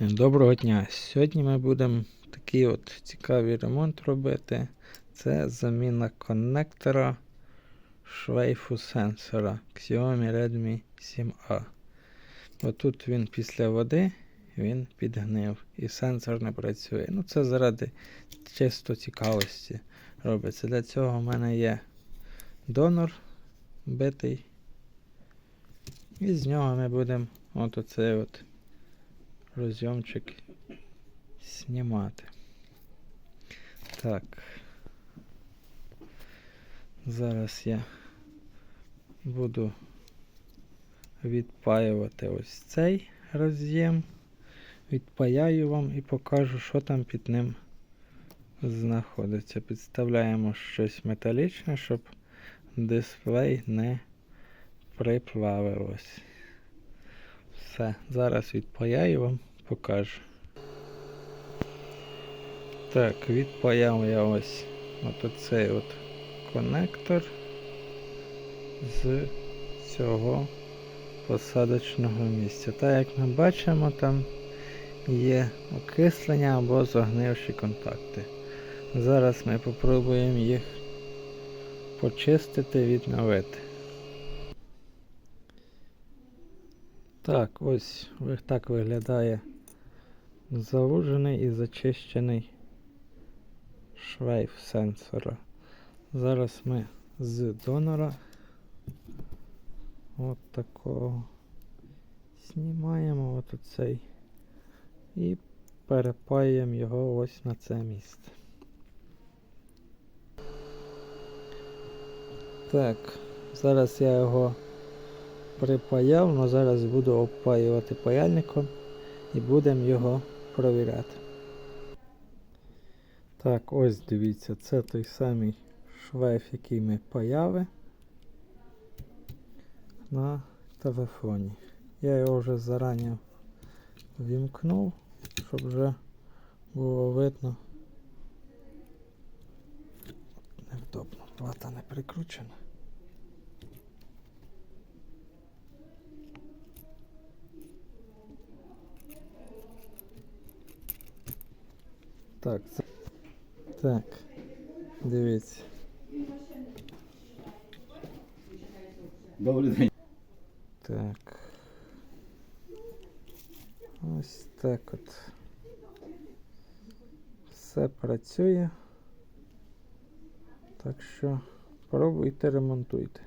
Доброго дня! Сьогодні ми будемо такий от цікавий ремонт робити. Це заміна коннектора шлейфу сенсора Xiaomi Redmi 7A. Отут він після води він підгнив і сенсор не працює. Ну це заради чисто цікавості робиться. Для цього в мене є донор битий. І з нього ми будемо от оцей от розйомчик знімати. Так. Зараз я буду відпаювати ось цей роз'єм. Відпаяю вам і покажу, що там під ним знаходиться. Підставляємо щось металічне, щоб дисплей не приплавилось. Все, зараз відпаяю вам, покажу. Так, відпаяв я ось от оцей от конектор з цього посадочного місця. Так як ми бачимо, там є окислення або загнивші контакти. Зараз ми попробуємо їх почистити, відновити. Так, ось так виглядає завужений і зачищений шлейф сенсора. Зараз ми з донора от такого знімаємо от оцей і перепаюємо його ось на це місце. Так, зараз я його припаяв, але зараз буду обпаювати паяльником і будемо його провіряти. Так, ось дивіться, це той самий шлейф, який ми паяли на телефоні. Я його вже зарані вімкнув, щоб вже було видно. Невдобно, плата не прикручена. Так, це... так, дивіться. Добрий день. Так. Ось так от. Все працює. Так що пробуйте ремонтуйте.